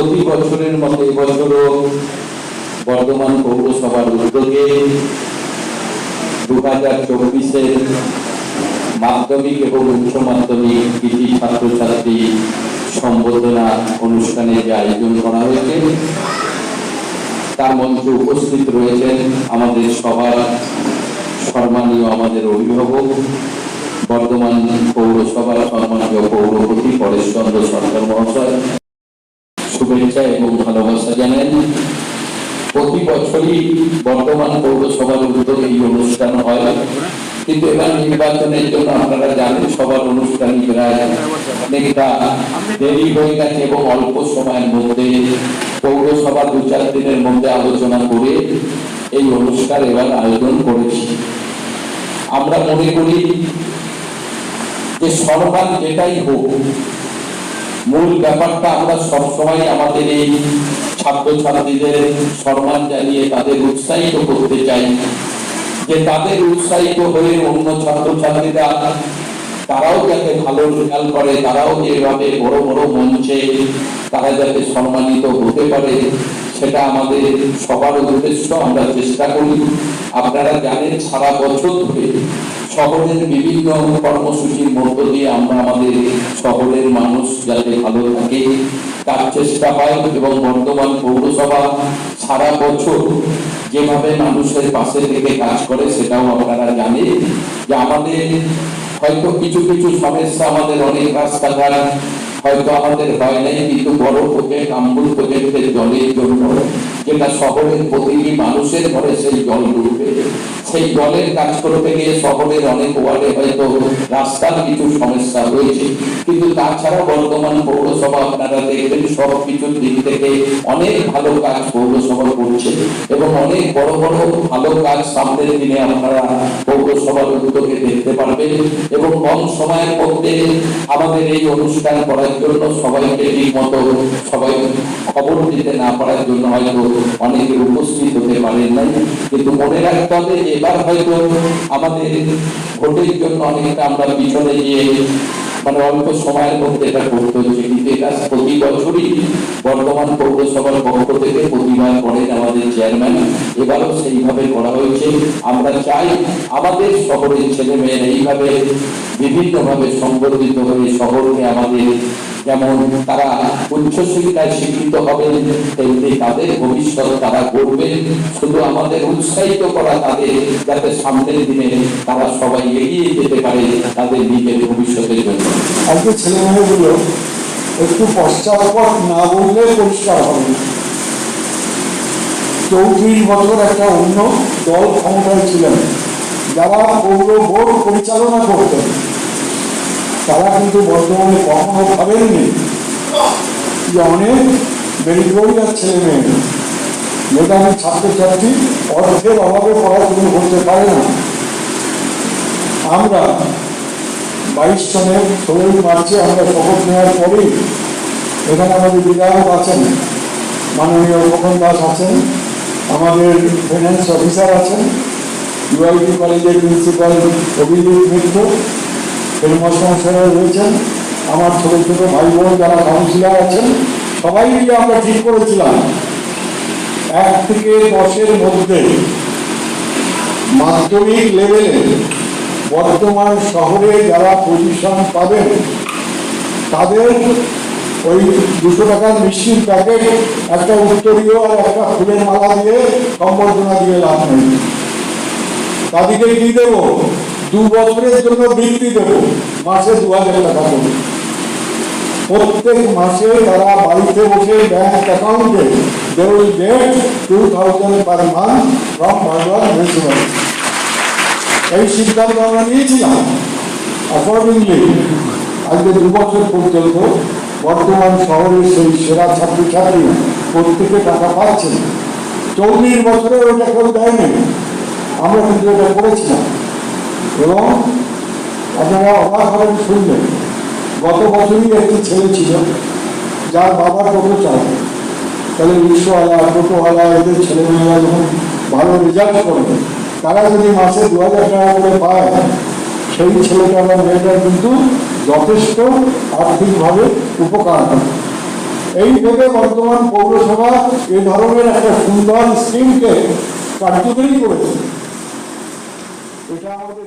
প্রতি বছরের মতো এবছরও বর্ধমান পৌরসভার উদ্যোগে দু হাজার চব্বিশের মাধ্যমিক এবং উচ্চ মাধ্যমিক কৃষি ছাত্রছাত্রী সম্বোধনা অনুষ্ঠানে যে আয়োজন করা হয়েছে, তার মঞ্চে উপস্থিত রয়েছেন আমাদের সবার সম্মানীয় আমাদের অভিভাবক, বর্ধমান পৌরসভার সম্মানীয় পৌরপতি পরেশচন্দ্র সরকার মহাশয়। শুভেচ্ছা এবং ভালোবাসা জানেন প্রতি বছরই বর্তমান পৌরসভার উদ্যোগে এই অনুষ্ঠান হয়। কিন্তু এবার নির্বাচনের জন্য আপনারা জানেন, সবার অনুষ্ঠান অনেকটা দেরি হয়ে গেছে এবং অল্প সময়ের মধ্যে পৌরসভা দু চার দিনের মধ্যে আলোচনা করে এই অনুষ্ঠান এবার আয়োজন করেছি। আমরা মনে করি যে সরকার যেটাই হোক মূল ব্যাপারটা আমরা সবসময় আমাদের এই ছাত্রছাত্রীদের সম্মান জানিয়ে তাদের উৎসাহিত করতে চাই। যে তাদের উৎসাহিত হয়ে অন্য ছাত্রছাত্রীরা তারাও যাতে ভালো রেজাল্ট করে, তারাও যেভাবে বড় বড় মঞ্চে তারা যাতে সম্মানিত হতে পারে, সেটা আমাদের সবার উদ্দেশ্য। আমরা চেষ্টা করি। আপনারা জানেন, সারা বছর ধরে শহরের বিভিন্ন কর্মসূচির মধ্য দিয়ে আমরা আমাদের শহরের মানুষ যাতে ভালো থাকে, তার চেষ্টা হয় এবং বর্তমান পৌরসভা সারা বছর যেভাবে মানুষের পাশে থেকে কাজ করে, সেটাও আপনারা জানেন যে আমাদের হয়তো কিছু কিছু সমস্যা আমাদের অনেক রাস্তাঘাট হয়তো আমাদের হয় নাই, কিন্তু বড় প্রজেক্ট আম্বুল প্রজেক্টের জলের জন্য, যেটা শহরের প্রতিটি মানুষের ঘরে সেই জল ঢুকবে সেই জলের কাজ করতে গিয়ে শহরের অনেক ওয়ার্ডে হয়তো রাস্তার কিছু সমস্যা রয়েছে। কিন্তু তাছাড়া বর্তমান পৌরসভা আপনারা দেখবেন, সব কিছুর দিক থেকে অনেক ভালো কাজ পৌরসভা করছে এবং অনেক বড় বড় ভালো কাজ সামনের দিনে আপনারা পৌরসভার উদ্যোগে দেখতে পারবেন। এবং কম সময়ের মধ্যে আমাদের এই অনুষ্ঠান করার জন্য সবাইকে ঠিক মতো সবাই খবর দিতে না পারার জন্য হয়তো অনেকে উপস্থিত হতে পারেন নাই। কিন্তু মনে রাখতে হবে এবার হয়তো আমাদের ভোটের জন্য অনেকটা আমরা পিছনে গিয়ে মানে অল্প সময়ের মধ্যে এটা করতে হচ্ছে কিন্তু এটা প্রতি বছরই বর্তমান পৌরসভার পক্ষ থেকে প্রতিবার করেন আমাদের চেয়ারম্যান। এবারও সেইভাবে করা হয়েছে। আমরা চাই আমাদের শহরের ছেলে মেয়েরা এইভাবে বিভিন্নভাবে সংবর্ধিত হয়ে শহরকে আমাদের যেমন তারা উচ্চশিক্ষায় শিক্ষিত হবে তেমনি তাদের ভবিষ্যৎ তারা করবে শুধু আমাদের উৎসাহিত করা তাদের যাতে সামনের দিনে তারা সবাই এগিয়ে যেতে পারে তাদের নিজের ভবিষ্যতের জন্য আজকে ছেলে মেয়েগুলো একটু পশ্চাৎপদ না বললে পরিষ্কার হবে। চৌত্রিশ বছর একটা অন্য দল ক্ষমতায় ছিলেন যারা পৌর বোর্ড পরিচালনা করতেন, তারা কিন্তু বর্তমানে কখনো ভাবেননি যে অনেক মেরিটোরিয়াস ছেলে মেয়ে মেধাবী ছাত্রছাত্রী অর্থের অভাবে পড়াশুনো করতে পারে না। আমরা বাইশ সনের ষোলোই মার্চে আমরা শপথ নেওয়ার পরেই এখানে আমাদের বিধায়ক আছেন, মাননীয় খোকন দাস আছেন, আমাদের ফাইন্যান্স অফিসার আছেন ইউআইটি কলেজের প্রিন্সিপাল অভিজিৎ মিত্র হেডমাস্টার রয়েছেন আমার ছোট ছোট ভাই বোন যারা কাউন্সিলর আছেন সবাই মিলে আমরা ঠিক করেছিলাম। এক থেকে দশের মধ্যে মাধ্যমিক লেভেলে বর্তমান শহরে যারা পজিশন পাবেন, তাদের ওই দুশো টাকার মিষ্টির প্যাকেট একটা উত্তরীয় আর একটা ফুলের মালা দিয়ে সম্বর্ধনা দিয়ে লাভ নেই। তাদেরকে কি দেবো? দু বছরের জন্য বৃত্তি দেবো, মাসে দু হাজার টাকা করে। প্রত্যেক মাসে তারা বাড়িতে বসে ব্যাংক অ্যাকাউন্টে they will get two thousand per month from verbal municipality এই সিদ্ধান্ত আমরা নিয়েছিলাম। অ্যাকর্ডিংলি আজকে দু বছর পর্যন্ত বর্তমান শহরের সেই সেরা ছাত্রছাত্রী প্রত্যেকে টাকা পাচ্ছেন। চল্লিশ বছরে ওটা কেউ দেয়নি। আমরা কিন্তু এটা করেছিলাম। এবং আপনারা অবাক হবেন শুনলেন গত বছরই একটি ছেলে ছিল, যার বাবা টোটো চালায় তাহলে রিক্সাওয়ালা টোটোওয়ালা, এদের ছেলেমেয়েরা যখন ভালো রেজাল্ট করবে, তারা যদি মাসে দু হাজার টাকা করে পায়, সেই ছেলেটা বা মেয়েটার কিন্তু যথেষ্ট আর্থিকভাবে উপকার হবে। এই ভেবে বর্তমান পৌরসভা এ ধরনের একটা সুন্দর স্কিমকে কার্যকরী করেছে। এটা আমাদের